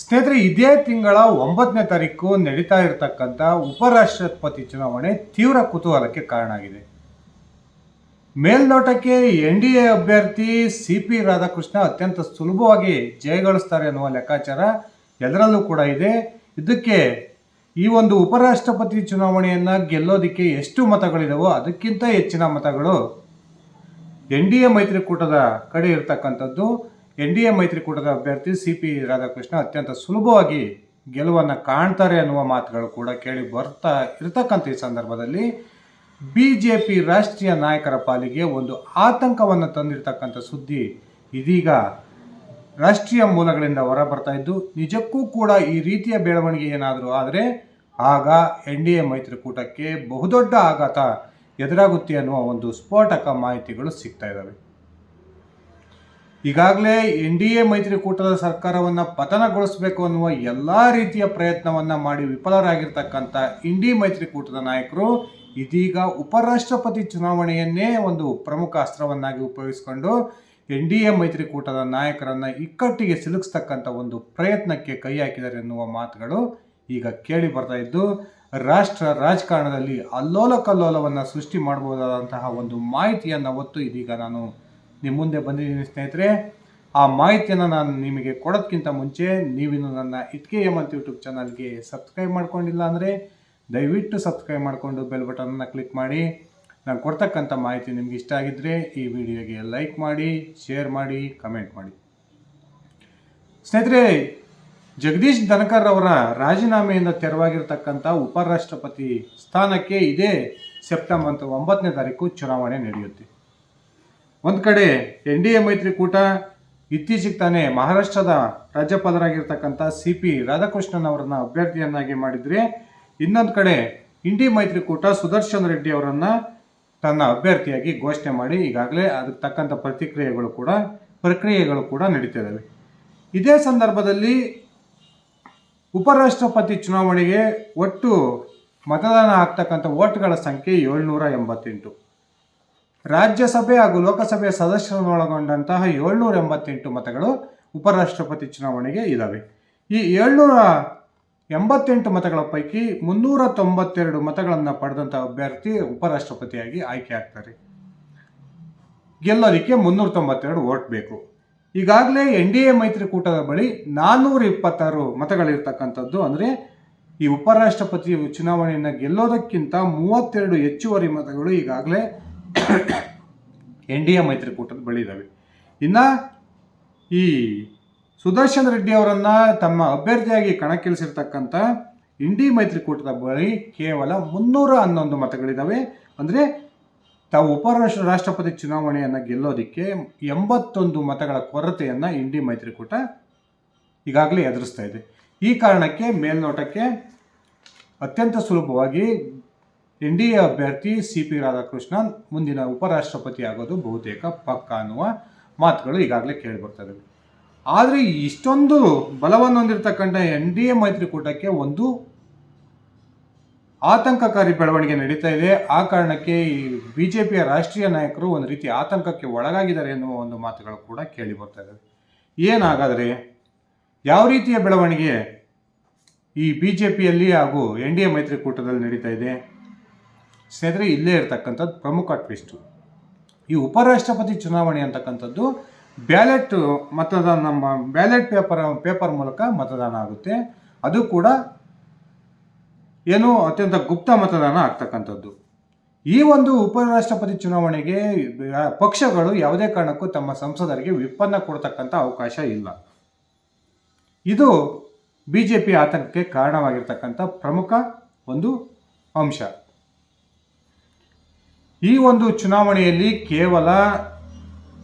ಸ್ನೇಹಿತರೆ, ಇದೇ ತಿಂಗಳ ಒಂಬತ್ತನೇ ತಾರೀಕು ನಡೀತಾ ಇರತಕ್ಕಂಥ ಉಪರಾಷ್ಟ್ರಪತಿ ಚುನಾವಣೆ ತೀವ್ರ ಕುತೂಹಲಕ್ಕೆ ಕಾರಣ ಆಗಿದೆ ಮೇಲ್ನೋಟಕ್ಕೆ ಎನ್ ಡಿ ಎ ಅಭ್ಯರ್ಥಿ ಸಿ ಪಿ ರಾಧಾಕೃಷ್ಣ ಅತ್ಯಂತ ಸುಲಭವಾಗಿ ಜಯಗಳಿಸ್ತಾರೆ ಅನ್ನುವ ಲೆಕ್ಕಾಚಾರ ಎಲ್ಲರಲ್ಲೂ ಕೂಡ ಇದೆ. ಇದಕ್ಕೆ ಈ ಒಂದು ಉಪರಾಷ್ಟ್ರಪತಿ ಚುನಾವಣೆಯನ್ನು ಗೆಲ್ಲೋದಕ್ಕೆ ಎಷ್ಟು ಮತಗಳಿದಾವೋ ಅದಕ್ಕಿಂತ ಹೆಚ್ಚಿನ ಮತಗಳು ಎನ್ ಡಿ ಎ ಮೈತ್ರಿಕೂಟದ ಕಡೆ ಇರತಕ್ಕಂಥದ್ದು. ಎನ್ ಡಿ ಎ ಮೈತ್ರಿಕೂಟದ ಅಭ್ಯರ್ಥಿ ಸಿ ಪಿ ರಾಧಾಕೃಷ್ಣ ಅತ್ಯಂತ ಸುಲಭವಾಗಿ ಗೆಲುವನ್ನು ಕಾಣ್ತಾರೆ ಅನ್ನುವ ಮಾತುಗಳು ಕೂಡ ಕೇಳಿ ಬರ್ತಾ ಇರತಕ್ಕಂಥ ಈ ಸಂದರ್ಭದಲ್ಲಿ ಬಿ ಜೆ ಪಿ ರಾಷ್ಟ್ರೀಯ ನಾಯಕರ ಪಾಲಿಗೆ ಒಂದು ಆತಂಕವನ್ನು ತಂದಿರತಕ್ಕಂಥ ಸುದ್ದಿ ಇದೀಗ ರಾಷ್ಟ್ರೀಯ ಮೂಲಗಳಿಂದ ಹೊರಬರ್ತಾ ಇದ್ದು, ನಿಜಕ್ಕೂ ಕೂಡ ಈ ರೀತಿಯ ಬೆಳವಣಿಗೆ ಏನಾದರೂ ಆದರೆ ಆಗ ಎನ್ ಡಿ ಎ ಮೈತ್ರಿಕೂಟಕ್ಕೆ ಬಹುದೊಡ್ಡ ಆಘಾತ ಎದುರಾಗುತ್ತೆ ಅನ್ನುವ ಒಂದು ಸ್ಫೋಟಕ ಮಾಹಿತಿಗಳು ಸಿಗ್ತಾ ಇದ್ದಾವೆ ಈಗಾಗಲೇ ಎನ್ ಡಿ ಎ ಮೈತ್ರಿಕೂಟದ ಸರ್ಕಾರವನ್ನು ಪತನಗೊಳಿಸಬೇಕು ಅನ್ನುವ ಎಲ್ಲ ರೀತಿಯ ಪ್ರಯತ್ನವನ್ನು ಮಾಡಿ ವಿಫಲರಾಗಿರ್ತಕ್ಕಂಥ ಇಂಡಿ ಮೈತ್ರಿಕೂಟದ ನಾಯಕರು ಇದೀಗ ಉಪರಾಷ್ಟ್ರಪತಿ ಚುನಾವಣೆಯನ್ನೇ ಒಂದು ಪ್ರಮುಖ ಅಸ್ತ್ರವನ್ನಾಗಿ ಉಪಯೋಗಿಸಿಕೊಂಡು ಎನ್ ಡಿ ಎ ಮೈತ್ರಿಕೂಟದ ನಾಯಕರನ್ನು ಇಕ್ಕಟ್ಟಿಗೆ ಸಿಲುಕಿಸ್ತಕ್ಕಂಥ ಒಂದು ಪ್ರಯತ್ನಕ್ಕೆ ಕೈ ಹಾಕಿದ್ದಾರೆ ಎನ್ನುವ ಮಾತುಗಳು ಈಗ ಕೇಳಿ ಬರ್ತಾ ಇದ್ದು, ರಾಷ್ಟ್ರ ರಾಜಕಾರಣದಲ್ಲಿ ಅಲ್ಲೋಲ ಕಲ್ಲೋಲವನ್ನು ಸೃಷ್ಟಿ ಮಾಡಬಹುದಾದಂತಹ ಒಂದು ಮಾಹಿತಿಯನ್ನು ಒತ್ತು ಇದೀಗ ನಾನು ನಿಮ್ಮ ಮುಂದೆ ಬಂದಿದ್ದೀನಿ ಸ್ನೇಹಿತರೆ, ಆ ಮಾಹಿತಿಯನ್ನು ನಾನು ನಿಮಗೆ ಕೊಡೋದಕ್ಕಿಂತ ಮುಂಚೆ ನೀವಿನ್ನು ನನ್ನ ಇಟ್ಕೆ ಎಂ ಅಂತ ಯೂಟ್ಯೂಬ್ ಚಾನಲ್ಗೆ ಸಬ್ಸ್ಕ್ರೈಬ್ ಮಾಡ್ಕೊಂಡಿಲ್ಲ ಅಂದರೆ ದಯವಿಟ್ಟು ಸಬ್ಸ್ಕ್ರೈಬ್ ಮಾಡಿಕೊಂಡು ಬೆಲ್ ಬಟನನ್ನು ಕ್ಲಿಕ್ ಮಾಡಿ. ನಾನು ಕೊಡ್ತಕ್ಕಂಥ ಮಾಹಿತಿ ನಿಮ್ಗೆ ಇಷ್ಟ ಆಗಿದ್ದರೆ ಈ ವಿಡಿಯೋಗೆ ಲೈಕ್ ಮಾಡಿ, ಶೇರ್ ಮಾಡಿ, ಕಮೆಂಟ್ ಮಾಡಿ. ಸ್ನೇಹಿತರೆ, ಜಗದೀಶ್ ಧನಕರ್ ಅವರ ರಾಜೀನಾಮೆಯಿಂದ ತೆರವಾಗಿರ್ತಕ್ಕಂಥ ಉಪರಾಷ್ಟ್ರಪತಿ ಸ್ಥಾನಕ್ಕೆ ಇದೇ ಸೆಪ್ಟೆಂಬರ್ ಒಂಬತ್ತನೇ ತಾರೀಕು ಚುನಾವಣೆ ನಡೆಯುತ್ತೆ. ಒಂದು ಕಡೆ ಎನ್ ಡಿ ಎ ಮೈತ್ರಿಕೂಟ ಇತ್ತೀಚೆಗೆ ತಾನೇ ಮಹಾರಾಷ್ಟ್ರದ ರಾಜ್ಯಪಾಲರಾಗಿರ್ತಕ್ಕಂಥ ಸಿ ಪಿ ರಾಧಾಕೃಷ್ಣನ್ ಅವರನ್ನ ಅಭ್ಯರ್ಥಿಯನ್ನಾಗಿ ಮಾಡಿದರೆ. ಇನ್ನೊಂದು ಕಡೆ ಇಂಡಿ ಮೈತ್ರಿಕೂಟ ಸುದರ್ಶನ್ ರೆಡ್ಡಿ ಅವರನ್ನು ತನ್ನ ಅಭ್ಯರ್ಥಿಯಾಗಿ ಘೋಷಣೆ ಮಾಡಿ ಈಗಾಗಲೇ ಅದಕ್ಕೆ ತಕ್ಕಂಥ ಪ್ರತಿಕ್ರಿಯೆಗಳು ಕೂಡ, ಪ್ರಕ್ರಿಯೆಗಳು ಕೂಡ ನಡೀತಿದ್ದಾವೆ. ಇದೇ ಸಂದರ್ಭದಲ್ಲಿ ಉಪರಾಷ್ಟ್ರಪತಿ ಚುನಾವಣೆಗೆ ಒಟ್ಟು ಮತದಾನ ಆಗ್ತಕ್ಕಂಥ ಓಟ್ಗಳ ಸಂಖ್ಯೆ ಏಳ್ನೂರ ಎಂಬತ್ತೆಂಟು. ರಾಜ್ಯಸಭೆ ಹಾಗೂ ಲೋಕಸಭೆಯ ಸದಸ್ಯರನ್ನೊಳಗೊಂಡಂತಹ ಏಳ್ನೂರ ಎಂಬತ್ತೆಂಟು ಮತಗಳು ಉಪರಾಷ್ಟ್ರಪತಿ ಚುನಾವಣೆಗೆ ಇದ್ದಾವೆ ಈ ಏಳ್ನೂರ ಎಂಬತ್ತೆಂಟು ಮತಗಳ ಪೈಕಿ ಮುನ್ನೂರ ತೊಂಬತ್ತೆರಡು ಮತಗಳನ್ನು ಪಡೆದಂಥ ಅಭ್ಯರ್ಥಿ ಉಪರಾಷ್ಟ್ರಪತಿಯಾಗಿ ಆಯ್ಕೆ ಆಗ್ತಾರೆ. ಗೆಲ್ಲೋದಕ್ಕೆ ಮುನ್ನೂರ ತೊಂಬತ್ತೆರಡು ಓಟ್ ಬೇಕು. ಈಗಾಗಲೇ ಎನ್ ಡಿ ಎ ಮೈತ್ರಿಕೂಟದ ಬಳಿ ನಾನ್ನೂರ ಇಪ್ಪತ್ತಾರು ಮತಗಳಿರ್ತಕ್ಕಂಥದ್ದು ಅಂದರೆ ಈ ಉಪರಾಷ್ಟ್ರಪತಿ ಚುನಾವಣೆಯನ್ನು ಗೆಲ್ಲೋದಕ್ಕಿಂತ ಮೂವತ್ತೆರಡು ಹೆಚ್ಚುವರಿ ಮತಗಳು ಈಗಾಗಲೇ ಎನ್ ಡಿ ಎ ಮೈತ್ರಿಕೂಟದ ಬಳಿ ಇದ್ದಾವೆ ಇನ್ನು ಈ ಸುದರ್ಶನ್ ರೆಡ್ಡಿ ಅವರನ್ನು ತಮ್ಮ ಅಭ್ಯರ್ಥಿಯಾಗಿ ಕಣಕ್ಕಿಳಿಸಿರ್ತಕ್ಕಂಥ ಇಂಡಿ ಮೈತ್ರಿಕೂಟದ ಬಳಿ ಕೇವಲ ಮುನ್ನೂರ ಹನ್ನೊಂದು ಮತಗಳಿದ್ದಾವೆ ಅಂದರೆ ತಾವು ಉಪರಾಷ್ಟ್ರ, ರಾಷ್ಟ್ರಪತಿ ಚುನಾವಣೆಯನ್ನು ಗೆಲ್ಲೋದಕ್ಕೆ ಎಂಬತ್ತೊಂದು ಮತಗಳ ಕೊರತೆಯನ್ನು ಇಂಡಿ ಮೈತ್ರಿಕೂಟ ಈಗಾಗಲೇ ಎದುರಿಸ್ತಾ ಇದೆ. ಈ ಕಾರಣಕ್ಕೆ ಮೇಲ್ನೋಟಕ್ಕೆ ಅತ್ಯಂತ ಸುಲಭವಾಗಿ ಎನ್ ಡಿ ಎ ಅಭ್ಯರ್ಥಿ ಸಿ ಪಿ ರಾಧಾಕೃಷ್ಣನ್ ಮುಂದಿನ ಉಪರಾಷ್ಟ್ರಪತಿ ಆಗೋದು ಬಹುತೇಕ ಪಕ್ಕ ಅನ್ನುವ ಮಾತುಗಳು ಈಗಾಗಲೇ ಕೇಳಿಬರ್ತದೆ ಆದರೆ ಇಷ್ಟೊಂದು ಬಲವನ್ನು ಹೊಂದಿರತಕ್ಕಂಥ ಎನ್ ಡಿ ಎ ಮೈತ್ರಿಕೂಟಕ್ಕೆ ಒಂದು ಆತಂಕಕಾರಿ ಬೆಳವಣಿಗೆ ನಡೀತಾ ಇದೆ. ಆ ಕಾರಣಕ್ಕೆ ಈ ಬಿ ಜೆ ಪಿಯ ರಾಷ್ಟ್ರೀಯ ನಾಯಕರು ಒಂದು ರೀತಿ ಆತಂಕಕ್ಕೆ ಒಳಗಾಗಿದ್ದಾರೆ ಎನ್ನುವ ಒಂದು ಮಾತುಗಳು ಕೂಡ ಕೇಳಿ ಬರ್ತಾ ಇದ್ದಾವೆ ಏನಾಗಾದರೆ ಯಾವ ರೀತಿಯ ಬೆಳವಣಿಗೆ ಈ ಬಿ ಜೆ ಪಿಯಲ್ಲಿ ಹಾಗೂ ಎನ್ ಡಿ ಎ ಮೈತ್ರಿಕೂಟದಲ್ಲಿ ನಡೀತಾ ಇದೆ? ಸ್ನೇಹಿತರೆ, ಇಲ್ಲೇ ಇರತಕ್ಕಂಥದ್ದು ಪ್ರಮುಖ ಟ್ವಿಸ್ಟು. ಈ ಉಪರಾಷ್ಟ್ರಪತಿ ಚುನಾವಣೆ ಅಂತಕ್ಕಂಥದ್ದು ಬ್ಯಾಲೆಟ್ ಮತದಾನ, ನಮ್ಮ ಬ್ಯಾಲೆಟ್ ಪೇಪರ್ ಪೇಪರ್ ಮೂಲಕ ಮತದಾನ ಆಗುತ್ತೆ. ಅದು ಕೂಡ ಏನು ಅತ್ಯಂತ ಗುಪ್ತ ಮತದಾನ ಆಗ್ತಕ್ಕಂಥದ್ದು. ಈ ಒಂದು ಉಪರಾಷ್ಟ್ರಪತಿ ಚುನಾವಣೆಗೆ ಪಕ್ಷಗಳು ಯಾವುದೇ ಕಾರಣಕ್ಕೂ ತಮ್ಮ ಸಂಸದರಿಗೆ ವಿಪನ್ನ ಕೊಡ್ತಕ್ಕಂಥ ಅವಕಾಶ ಇಲ್ಲ. ಇದು ಬಿ ಜೆ ಪಿ ಆತಂಕಕ್ಕೆ ಕಾರಣವಾಗಿರ್ತಕ್ಕಂಥ ಪ್ರಮುಖ ಒಂದು ಅಂಶ. ಈ ಒಂದು ಚುನಾವಣೆಯಲ್ಲಿ ಕೇವಲ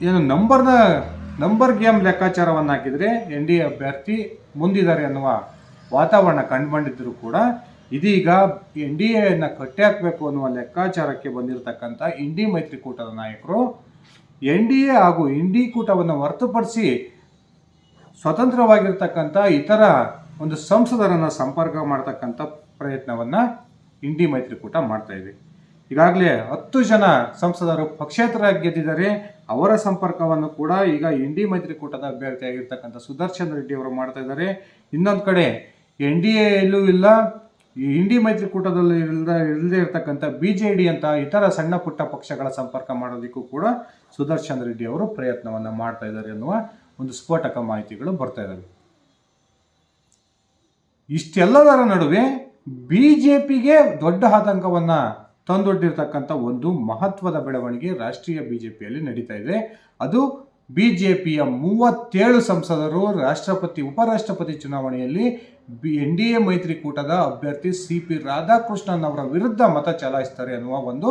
ಏನು ನಂಬರ್ನ, ನಂಬರ್ ಗೇಮ್ ಲೆಕ್ಕಾಚಾರವನ್ನು ಹಾಕಿದರೆ ಎನ್ ಡಿ ಎ ಅಭ್ಯರ್ಥಿ ಮುಂದಿದ್ದಾರೆ ಅನ್ನುವ ವಾತಾವರಣ ಕಂಡುಬಂದಿದ್ದರೂ ಕೂಡ ಇದೀಗ ಎನ್ ಡಿ ಎನ್ನು ಕಟ್ಟಿ ಹಾಕಬೇಕು ಅನ್ನುವ ಲೆಕ್ಕಾಚಾರಕ್ಕೆ ಬಂದಿರತಕ್ಕಂಥ ಇಂಡಿ ಮೈತ್ರಿಕೂಟದ ನಾಯಕರು, ಎನ್ ಡಿ ಎ ಹಾಗೂ ಇಂಡಿ ಕೂಟವನ್ನು ಹೊರತುಪಡಿಸಿ ಸ್ವತಂತ್ರವಾಗಿರ್ತಕ್ಕಂಥ ಇತರ ಒಂದು ಸಂಸದರನ್ನು ಸಂಪರ್ಕ ಮಾಡ್ತಕ್ಕಂಥ ಪ್ರಯತ್ನವನ್ನು ಇಂಡಿ ಮೈತ್ರಿಕೂಟ ಮಾಡ್ತಾ ಇದೆ. ಈಗಾಗಲೇ ಹತ್ತು ಜನ ಸಂಸದರು ಪಕ್ಷೇತರ ಗೆದ್ದಿದ್ದಾರೆ. ಅವರ ಸಂಪರ್ಕವನ್ನು ಕೂಡ ಈಗ ಎನ್ ಡಿ ಮೈತ್ರಿಕೂಟದ ಅಭ್ಯರ್ಥಿಯಾಗಿರ್ತಕ್ಕಂಥ ಸುದರ್ಶನ್ ರೆಡ್ಡಿ ಅವರು ಮಾಡ್ತಾ ಇದ್ದಾರೆ. ಇನ್ನೊಂದು ಕಡೆ ಎನ್ ಡಿ ಎಲ್ಲೂ ಇಲ್ಲ ಇಂಡಿ ಮೈತ್ರಿಕೂಟದಲ್ಲಿ ಇಲ್ಲದ ಇಲ್ಲದೆ ಇರತಕ್ಕಂಥ ಬಿ ಜೆ ಡಿ ಅಂತ ಇತರ ಸಣ್ಣ ಪುಟ್ಟ ಪಕ್ಷಗಳ ಸಂಪರ್ಕ ಮಾಡೋದಕ್ಕೂ ಕೂಡ ಸುದರ್ಶನ್ ರೆಡ್ಡಿ ಅವರು ಪ್ರಯತ್ನವನ್ನು ಮಾಡ್ತಾ ಇದ್ದಾರೆ ಎನ್ನುವ ಒಂದು ಸ್ಫೋಟಕ ಮಾಹಿತಿಗಳು ಬರ್ತಾ ಇದ್ದಾವೆ ಇಷ್ಟೆಲ್ಲದರ ನಡುವೆ ಬಿ ಜೆ ಪಿಗೆ ದೊಡ್ಡ ಆತಂಕವನ್ನು ತಂದೊಡ್ಡಿರ್ತಕ್ಕಂಥ ಒಂದು ಮಹತ್ವದ ಬೆಳವಣಿಗೆ ರಾಷ್ಟ್ರೀಯ ಬಿ ಜೆ ಪಿಯಲ್ಲಿ ನಡೀತಾ ಇದೆ. ಅದು ಬಿ ಜೆ ಪಿಯ ಮೂವತ್ತೇಳು ಸಂಸದರು, ರಾಷ್ಟ್ರಪತಿ, ಉಪರಾಷ್ಟ್ರಪತಿ ಚುನಾವಣೆಯಲ್ಲಿ ಬಿ, ಎನ್ ಡಿ ಎ ಮೈತ್ರಿಕೂಟದ ಅಭ್ಯರ್ಥಿ ಸಿ ಪಿ ರಾಧಾಕೃಷ್ಣನ್ ಅವರ ವಿರುದ್ಧ ಮತ ಚಲಾಯಿಸ್ತಾರೆ ಅನ್ನುವ ಒಂದು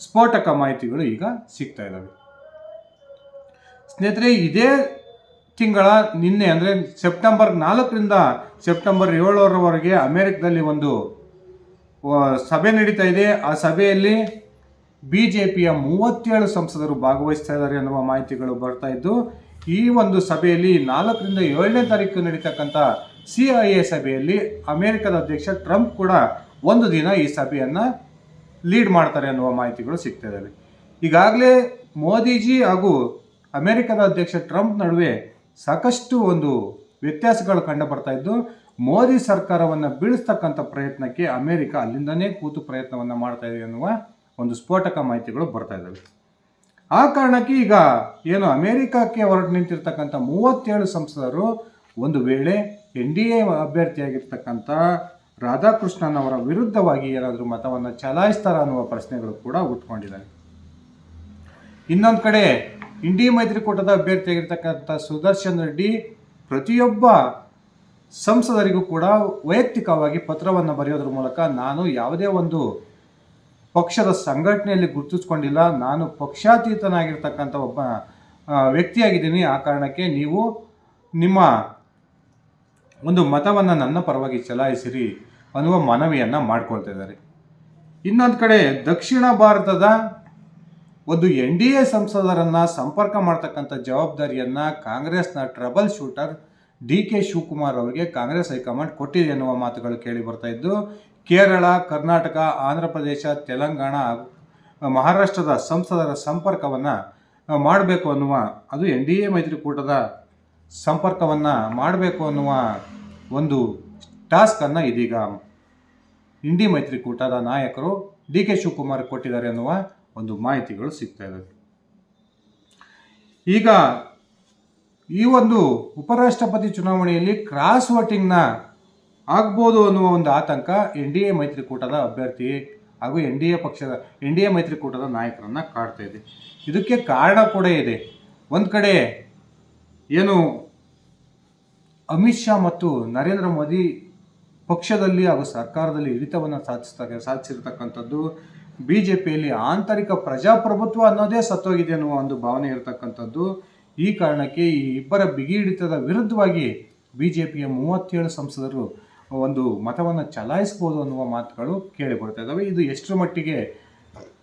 ಸ್ಫೋಟಕ ಮಾಹಿತಿಗಳು ಈಗ ಸಿಗ್ತಾ ಇದ್ದಾವೆ ಸ್ನೇಹಿತರೆ, ಇದೇ ತಿಂಗಳ ನಿನ್ನೆ ಅಂದರೆ ಸೆಪ್ಟೆಂಬರ್ ನಾಲ್ಕರಿಂದ ಸೆಪ್ಟೆಂಬರ್ ಏಳರವರೆಗೆ ಅಮೆರಿಕದಲ್ಲಿ ಒಂದು ಸಭೆ ನಡೀತಾ ಇದೆ. ಆ ಸಭೆಯಲ್ಲಿ ಬಿ ಜೆ ಪಿಯ ಮೂವತ್ತೇಳು ಸಂಸದರು ಭಾಗವಹಿಸ್ತಾ ಇದ್ದಾರೆ ಎನ್ನುವ ಮಾಹಿತಿಗಳು ಬರ್ತಾ ಇದ್ದು, ಈ ಒಂದು ಸಭೆಯಲ್ಲಿ ನಾಲ್ಕರಿಂದ ಏಳನೇ ತಾರೀಕು ನಡೀತಕ್ಕಂಥ ಸಿ ಐ ಎ ಸಭೆಯಲ್ಲಿ ಅಮೆರಿಕದ ಅಧ್ಯಕ್ಷ ಟ್ರಂಪ್ ಕೂಡ ಒಂದು ದಿನ ಈ ಸಭೆಯನ್ನು ಲೀಡ್ ಮಾಡ್ತಾರೆ ಅನ್ನುವ ಮಾಹಿತಿಗಳು ಸಿಗ್ತಾ ಇದ್ದಾವೆ. ಈಗಾಗಲೇ ಮೋದಿಜಿ ಹಾಗೂ ಅಮೆರಿಕದ ಅಧ್ಯಕ್ಷ ಟ್ರಂಪ್ ನಡುವೆ ಸಾಕಷ್ಟು ಒಂದು ವ್ಯತ್ಯಾಸಗಳು ಕಂಡು ಬರ್ತಾ ಇದ್ದು, ಮೋದಿ ಸರ್ಕಾರವನ್ನು ಬೀಳಿಸ್ತಕ್ಕಂಥ ಪ್ರಯತ್ನಕ್ಕೆ ಅಮೆರಿಕ ಅಲ್ಲಿಂದನೇ ಕೂತು ಪ್ರಯತ್ನವನ್ನು ಮಾಡ್ತಾ ಇದೆ ಎನ್ನುವ ಒಂದು ಸ್ಫೋಟಕ ಮಾಹಿತಿಗಳು ಬರ್ತಾ ಇದ್ದಾವೆ. ಆ ಕಾರಣಕ್ಕೆ ಈಗ ಏನು ಅಮೆರಿಕಕ್ಕೆ ಹೊರಟು ನಿಂತಿರ್ತಕ್ಕಂಥ ಮೂವತ್ತೇಳು ಸಂಸದರು ಒಂದು ವೇಳೆ ಎನ್ ಡಿ ಎ ಅಭ್ಯರ್ಥಿಯಾಗಿರ್ತಕ್ಕಂಥ ರಾಧಾಕೃಷ್ಣನ್ ಅವರ ವಿರುದ್ಧವಾಗಿ ಏನಾದರೂ ಮತವನ್ನು ಚಲಾಯಿಸ್ತಾರ ಅನ್ನುವ ಪ್ರಶ್ನೆಗಳು ಕೂಡ ಹುಟ್ಕೊಂಡಿದ್ದಾರೆ ಇನ್ನೊಂದು ಕಡೆ ಇಂಡಿ ಮೈತ್ರಿಕೂಟದ ಅಭ್ಯರ್ಥಿಯಾಗಿರ್ತಕ್ಕಂಥ ಸುದರ್ಶನ್ ರೆಡ್ಡಿ ಪ್ರತಿಯೊಬ್ಬ ಸಂಸದರಿಗೂ ಕೂಡ ವೈಯಕ್ತಿಕವಾಗಿ ಪತ್ರವನ್ನು ಬರೆಯೋದ್ರ ಮೂಲಕ ನಾನು ಯಾವುದೇ ಒಂದು ಪಕ್ಷದ ಸಂಘಟನೆಯಲ್ಲಿ ಗುರುತಿಸ್ಕೊಂಡಿಲ್ಲ. ನಾನು ಪಕ್ಷಾತೀತನಾಗಿರ್ತಕ್ಕಂಥ ಒಬ್ಬ ವ್ಯಕ್ತಿಯಾಗಿದ್ದೀನಿ. ಆ ಕಾರಣಕ್ಕೆ ನೀವು ನಿಮ್ಮ ಒಂದು ಮತವನ್ನು ನನ್ನ ಪರವಾಗಿ ಚಲಾಯಿಸಿರಿ ಅನ್ನುವ ಮನವಿಯನ್ನು ಮಾಡ್ಕೊಳ್ತಾ ಇದ್ದಾರೆ. ಇನ್ನೊಂದು ಕಡೆ ದಕ್ಷಿಣ ಭಾರತದ ಒಂದು ಎನ್ ಡಿ ಎ ಸಂಸದರನ್ನ ಸಂಪರ್ಕ ಮಾಡ್ತಕ್ಕಂಥ ಜವಾಬ್ದಾರಿಯನ್ನ ಕಾಂಗ್ರೆಸ್ನ trouble shooter D K Shivakumar ಅವರಿಗೆ ಕಾಂಗ್ರೆಸ್ ಹೈಕಮಾಂಡ್ ಕೊಟ್ಟಿದೆ ಎನ್ನುವ ಮಾತುಗಳು ಕೇಳಿ ಬರ್ತಾ ಇದ್ದು, ಕೇರಳ, ಕರ್ನಾಟಕ, ಆಂಧ್ರ ಪ್ರದೇಶ, ತೆಲಂಗಾಣ ಮಹಾರಾಷ್ಟ್ರದ ಸಂಸದರ ಸಂಪರ್ಕವನ್ನು ಮಾಡಬೇಕು ಅನ್ನುವ, ಅದು ಎನ್ ಡಿ ಎ ಮೈತ್ರಿಕೂಟದ ಸಂಪರ್ಕವನ್ನು ಮಾಡಬೇಕು ಅನ್ನುವ ಒಂದು ಟಾಸ್ಕನ್ನು ಇದೀಗ ಇಂಡಿ ಮೈತ್ರಿಕೂಟದ ನಾಯಕರು ಡಿ ಕೆ ಶಿವಕುಮಾರ್ ಕೊಟ್ಟಿದ್ದಾರೆ ಅನ್ನುವ ಒಂದು ಮಾಹಿತಿಗಳು ಸಿಗ್ತಾ ಇದ್ದಾವೆ ಈಗ ಈ ಒಂದು ಉಪರಾಷ್ಟ್ರಪತಿ ಚುನಾವಣೆಯಲ್ಲಿ ಕ್ರಾಸ್ ವೋಟಿಂಗ್ನ ಆಗ್ಬೋದು ಅನ್ನುವ ಒಂದು ಆತಂಕ ಎನ್ ಡಿ ಎ ಮೈತ್ರಿಕೂಟದ ಅಭ್ಯರ್ಥಿ ಹಾಗೂ ಎನ್ ಡಿ ಎ ಪಕ್ಷದ, ಎನ್ ಡಿ ಎ ಮೈತ್ರಿಕೂಟದ ನಾಯಕರನ್ನು ಕಾಡ್ತಾ ಇದೆ. ಇದಕ್ಕೆ ಕಾರಣ ಕೂಡ ಇದೆ. ಒಂದು ಕಡೆ ಏನು ಅಮಿತ್ ಶಾ ಮತ್ತು ನರೇಂದ್ರ ಮೋದಿ ಪಕ್ಷದಲ್ಲಿ ಹಾಗೂ ಸರ್ಕಾರದಲ್ಲಿ ಹಿಡಿತವನ್ನು ಸಾಧಿಸ್ತಾ ಸಾಧಿಸಿರ್ತಕ್ಕಂಥದ್ದು ಬಿ ಜೆ ಪಿಯಲ್ಲಿ ಆಂತರಿಕ ಪ್ರಜಾಪ್ರಭುತ್ವ ಅನ್ನೋದೇ ಸತ್ತೋಗಿದೆ ಅನ್ನುವ ಒಂದು ಭಾವನೆ ಇರತಕ್ಕಂಥದ್ದು. ಈ ಕಾರಣಕ್ಕೆ ಈ ಇಬ್ಬರ ಬಿಗಿ ಹಿಡಿತದ ವಿರುದ್ಧವಾಗಿ ಬಿ ಜೆ ಪಿಯ ಮೂವತ್ತೇಳು ಸಂಸದರು ಒಂದು ಮತವನ್ನು ಚಲಾಯಿಸ್ಬೋದು ಅನ್ನುವ ಮಾತುಗಳು ಕೇಳಿ ಬರ್ತಾ ಇದ್ದಾವೆ. ಇದು ಎಷ್ಟರ ಮಟ್ಟಿಗೆ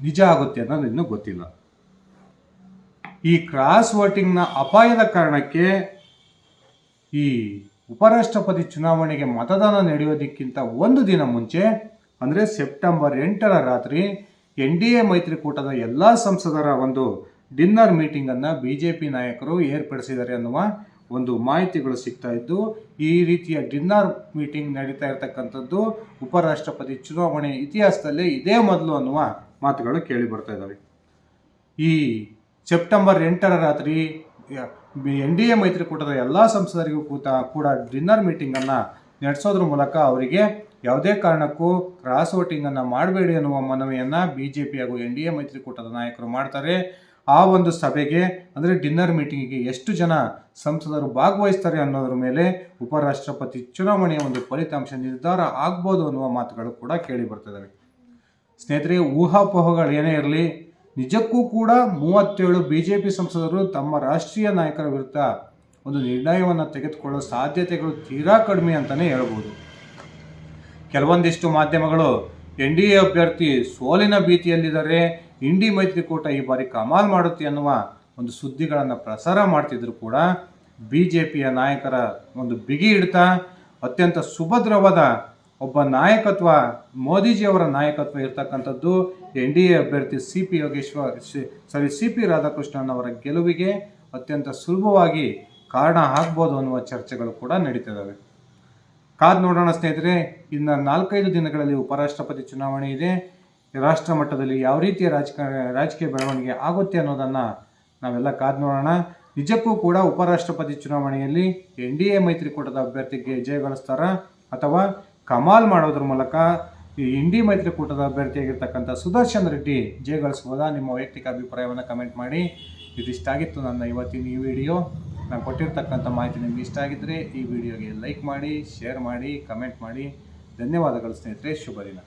ನಿಜ ಆಗುತ್ತೆ ಅನ್ನೋದು ಇನ್ನೂ ಗೊತ್ತಿಲ್ಲ. ಈ ಕ್ರಾಸ್ ವೋಟಿಂಗ್ನ ಅಪಾಯದ ಕಾರಣಕ್ಕೆ ಈ ಉಪರಾಷ್ಟ್ರಪತಿ ಚುನಾವಣೆಗೆ ಮತದಾನ ನಡೆಯೋದಕ್ಕಿಂತ ಒಂದು ದಿನ ಮುಂಚೆ ಅಂದರೆ ಸೆಪ್ಟೆಂಬರ್ ಎಂಟರ ರಾತ್ರಿ ಎನ್ ಡಿ ಎ ಮೈತ್ರಿಕೂಟದ ಎಲ್ಲ ಸಂಸದರ ಒಂದು ಡಿನ್ನರ್ ಮೀಟಿಂಗನ್ನು ಬಿ ಜೆ ಪಿ ನಾಯಕರು ಏರ್ಪಡಿಸಿದ್ದಾರೆ ಅನ್ನುವ ಒಂದು ಮಾಹಿತಿಗಳು ಸಿಗ್ತಾ ಇದ್ದು, ಈ ರೀತಿಯ ಡಿನ್ನರ್ ಮೀಟಿಂಗ್ ನಡೀತಾ ಇರತಕ್ಕಂಥದ್ದು ಉಪರಾಷ್ಟ್ರಪತಿ ಚುನಾವಣೆ ಇತಿಹಾಸದಲ್ಲೇ ಇದೇ ಮೊದಲು ಅನ್ನುವ ಮಾತುಗಳು ಕೇಳಿ ಬರ್ತಾ ಇದ್ದಾವೆ. ಈ ಸೆಪ್ಟೆಂಬರ್ ಎಂಟರ ರಾತ್ರಿ ಎನ್ ಡಿ ಎ ಮೈತ್ರಿಕೂಟದ ಎಲ್ಲ ಸಂಸದರಿಗೂ ಕೂತ ಕೂಡ ಡಿನ್ನರ್ ಮೀಟಿಂಗನ್ನು ನಡೆಸೋದ್ರ ಮೂಲಕ ಅವರಿಗೆ ಯಾವುದೇ ಕಾರಣಕ್ಕೂ ಕ್ರಾಸ್ ವೋಟಿಂಗನ್ನು ಮಾಡಬೇಡಿ ಅನ್ನುವ ಮನವಿಯನ್ನು ಬಿ ಜೆ ಪಿ ಹಾಗೂ ಎನ್ ಡಿ ಎ ಮೈತ್ರಿಕೂಟದ ನಾಯಕರು ಮಾಡ್ತಾರೆ. ಆ ಒಂದು ಸಭೆಗೆ, ಅಂದರೆ ಡಿನ್ನರ್ ಮೀಟಿಂಗಿಗೆ ಎಷ್ಟು ಜನ ಸಂಸದರು ಭಾಗವಹಿಸ್ತಾರೆ ಅನ್ನೋದ್ರ ಮೇಲೆ ಉಪರಾಷ್ಟ್ರಪತಿ ಚುನಾವಣೆಯ ಒಂದು ಫಲಿತಾಂಶ ನಿರ್ಧಾರ ಆಗ್ಬೋದು ಅನ್ನುವ ಮಾತುಗಳು ಕೂಡ ಕೇಳಿ ಬರ್ತಿದ್ದಾವೆ ಸ್ನೇಹಿತರೆ, ಊಹಾಪೋಹಗಳು ಏನೇ ಇರಲಿ, ನಿಜಕ್ಕೂ ಕೂಡ ಮೂವತ್ತೇಳು ಬಿ ಜೆ ಪಿ ಸಂಸದರು ತಮ್ಮ ರಾಷ್ಟ್ರೀಯ ನಾಯಕರ ವಿರುದ್ಧ ಒಂದು ನಿರ್ಣಯವನ್ನು ತೆಗೆದುಕೊಳ್ಳೋ ಸಾಧ್ಯತೆಗಳು ತೀರಾ ಕಡಿಮೆ ಅಂತಲೇ ಹೇಳ್ಬೋದು. ಕೆಲವೊಂದಿಷ್ಟು ಮಾಧ್ಯಮಗಳು ಎನ್ ಡಿ ಎ ಅಭ್ಯರ್ಥಿ ಸೋಲಿನ ಭೀತಿಯಲ್ಲಿದ್ದಾರೆ ಇಂಡಿ ಮೈತ್ರಿಕೂಟ ಈ ಬಾರಿ ಕಮಾಲ್ ಮಾಡುತ್ತೆ ಅನ್ನುವ ಒಂದು ಸುದ್ದಿಗಳನ್ನು ಪ್ರಸಾರ ಮಾಡ್ತಿದ್ರು ಕೂಡ ಬಿ ಜೆ ಪಿಯ ನಾಯಕರ ಒಂದು ಬಿಗಿ ಹಿಡಿತ, ಅತ್ಯಂತ ಸುಭದ್ರವಾದ ಒಬ್ಬ ನಾಯಕತ್ವ, ಮೋದಿಜಿಯವರ ನಾಯಕತ್ವ ಇರ್ತಕ್ಕಂಥದ್ದು ಎನ್ ಡಿ ಎ ಅಭ್ಯರ್ಥಿ C P Yogeshwar sorry C P Radhakrishnan ಅವರ ಗೆಲುವಿಗೆ ಅತ್ಯಂತ ಸುಲಭವಾಗಿ ಕಾರಣ ಆಗ್ಬೋದು ಅನ್ನುವ ಚರ್ಚೆಗಳು ಕೂಡ ನಡೀತಿದ್ದಾವೆ ಕಾದ್ ನೋಡೋಣ ಸ್ನೇಹಿತರೆ, ಇನ್ನು ನಾಲ್ಕೈದು ದಿನಗಳಲ್ಲಿ ಉಪರಾಷ್ಟ್ರಪತಿ ಚುನಾವಣೆ ಇದೆ. ರಾಷ್ಟ್ರ ಮಟ್ಟದಲ್ಲಿ ಯಾವ ರೀತಿಯ ರಾಜಕೀಯ ಬೆಳವಣಿಗೆ ಆಗುತ್ತೆ ಅನ್ನೋದನ್ನು ನಾವೆಲ್ಲ ಕಾದ್ ನೋಡೋಣ. ನಿಜಕ್ಕೂ ಕೂಡ ಉಪರಾಷ್ಟ್ರಪತಿ ಚುನಾವಣೆಯಲ್ಲಿ ಎನ್ ಡಿ ಎ ಮೈತ್ರಿಕೂಟದ ಅಭ್ಯರ್ಥಿಗೆ ಜಯಗಳಿಸ್ತಾರ ಅಥವಾ ಕಮಾಲ್ ಮಾಡೋದ್ರ ಮೂಲಕ ಈ ಇಂಡಿ ಮೈತ್ರಿಕೂಟದ ಅಭ್ಯರ್ಥಿಯಾಗಿರ್ತಕ್ಕಂಥ ಸುದರ್ಶನ್ ರೆಡ್ಡಿ ಜಯಗಳಿಸ್ಬೋದಾ ನಿಮ್ಮ ವೈಯಕ್ತಿಕ ಅಭಿಪ್ರಾಯವನ್ನು ಕಮೆಂಟ್ ಮಾಡಿ. ಇದಿಷ್ಟಾಗಿತ್ತು ನನ್ನ ಇವತ್ತಿನ ಈ ವಿಡಿಯೋ. ನಾನು ಕೊಟ್ಟಿರ್ತಕ್ಕಂಥ ಮಾಹಿತಿ ನಿಮ್ಗೆ ಇಷ್ಟ ಆಗಿದ್ದರೆ ಈ ವಿಡಿಯೋಗೆ ಲೈಕ್ ಮಾಡಿ ಶೇರ್ ಮಾಡಿ ಕಮೆಂಟ್ ಮಾಡಿ. ಧನ್ಯವಾದಗಳು ಸ್ನೇಹಿತರೆ, ಶುಭ ದಿನ.